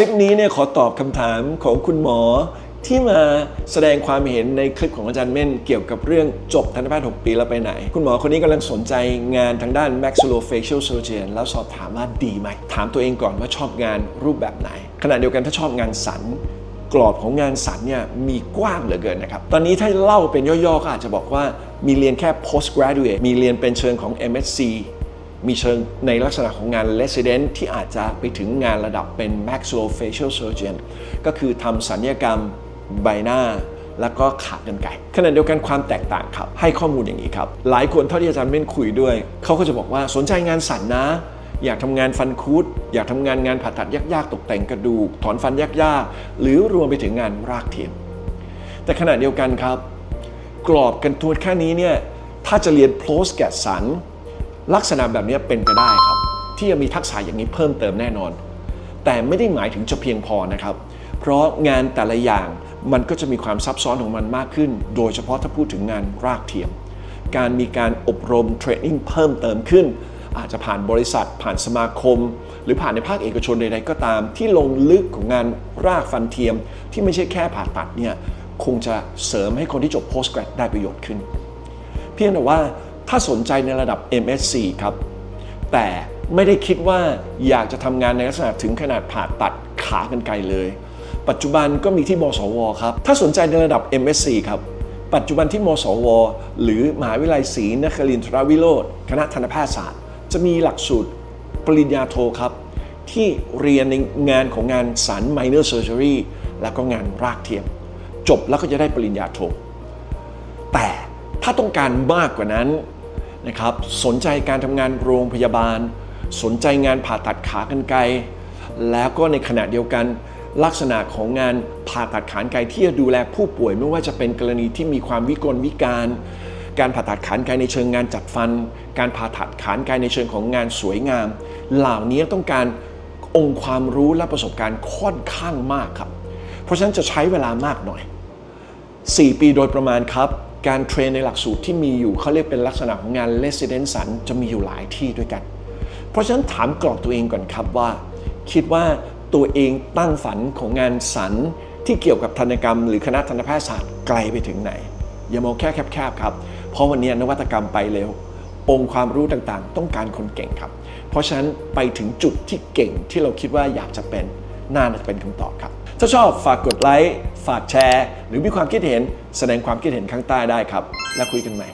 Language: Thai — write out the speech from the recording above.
ลิปนี้เนี่ยขอตอบคำถามของคุณหมอ ที่มาแสดงความเห็นในคลิปของอาจารย์เม่น เกี่ยวกับเรื่องจบทันตแพทย์ 6 ปีแล้วไปไหน คุณหมอคนนี้กำลังสนใจงานทางด้าน maxillofacial surgeon แล้วสอบถามว่าดีไหม ถามตัวเองก่อนว่าชอบงานรูปแบบไหน ขณะเดียวกันถ้าชอบงานสันกรอบของงานสันเนี่ยมีกว้างเหลือเกินนะครับ ตอนนี้ถ้าเล่าเป็นย่อๆก็อาจจะบอกว่ามีเรียนแค่ postgraduate มีเรียนเป็นเชิงของ MSc มีเชิงในลักษณะของงาน resident ที่อาจจะไปถึงงานระดับเป็น maxillofacial surgeon ก็คือทำสัญญกรรมใบหน้า แล้วก็ขากรรไกรขณะเดียวกันความแตกต่างครับ ให้ข้อมูลอย่างนี้ครับ หลายคนเท่าที่อาจารย์เม่นคุยด้วย เขาก็จะบอกว่าสนใจงานสันนะ อยากทำงานฟันคุดอยากทำงานงานผ่าตัดยากๆ ตกแต่งกระดูก ถอนฟันยากๆ หรือรวมไปถึงงานรากเทียม แต่ขณะเดียวกันครับ กรอบกันตัวแค่นี้เนี่ยถ้าจะเรียนโพสแกสัน ลักษณะแบบนี้เป็นไปได้ครับ ที่จะมีทักษะอย่างนี้เพิ่มเติมแน่นอน แต่ไม่ได้หมายถึงจะเพียงพอนะครับ เพราะงานแต่ละอย่างมันก็จะมีความซับซ้อนของมันมากขึ้น โดยเฉพาะถ้าพูดถึงงานรากเทียม การมีการอบรมเทรนนิ่งเพิ่มเติมขึ้น อาจจะผ่านบริษัท ผ่านสมาคม หรือผ่านในภาคเอกชนใดๆก็ตาม ที่ลงลึกของงานรากฟันเทียม ที่ไม่ใช่แค่ผ่าตัดเนี่ยคงจะเสริมให้คนที่จบ post grad ได้ประโยชน์ขึ้น เพียงแต่ว่า ถ้าสนใจในระดับ MSc ครับ แต่ไม่ได้คิดว่าอยากจะทำงานในลักษณะถึงขนาดผ่าตัดขากันไกลเลย ปัจจุบันก็มีที่มสวครับ ถ้าสนใจในระดับ MSc ครับ ปัจจุบันที่มสว หรือมหาวิทยาลัยศรีนครินทรวิโรธคณะทันตแพทยศาสตร์ จะมีหลักสูตรปริญญาโทครับ ที่เรียนในงานของงานสัน minor surgery แล้วก็งานรากเทียม จบแล้วก็จะได้ปริญญาโท แต่ถ้าต้องการมากกว่านั้น นะครับสนใจการทำงานโรงพยาบาล สนใจงานผ่าตัดขากรรไกรแล้วก็ในขณะเดียวกันลักษณะของงานผ่าตัดขากรรไกรที่จะดูแลผู้ป่วยไม่ว่าจะเป็นกรณีที่มีความวิกลวิการ การผ่าตัดขากรรไกรในเชิงงานจัดฟัน การผ่าตัดขากรรไกรในเชิงของงานสวยงาม เหล่านี้ต้องการองค์ความรู้และประสบการณ์ค่อนข้างมากครับ เพราะฉะนั้นจะใช้เวลามากหน่อย 4 ปีโดยประมาณครับ การเทรนในหลักสูตรที่มีอยู่เขาเรียกเป็นลักษณะของงาน Resident สันจะมีอยู่หลายที่ด้วยกัน เพราะฉะนั้นถามกรอบตัวเองก่อนครับว่า คิดว่าตัวเองตั้งฝันของงานสันที่เกี่ยวกับทันกรรม หรือคณะทันแพทยศาสตร์ไกลไปถึงไหน อย่ามองแค่แคบๆครับ เพราะวันนี้นวัตกรรมไปเร็ว องค์ความรู้ต่างๆ ต้องการคนเก่งครับ เพราะฉะนั้นไปถึงจุดที่เก่งที่เราคิดว่าอยากจะเป็นน่าจะเป็นคำตอบครับ ถ้าชอบฝากกดไลค์ ฝากแชร์ หรือมีความคิดเห็นแสดงความคิดเห็นข้างใต้ได้ครับ แล้วคุยกันใหม่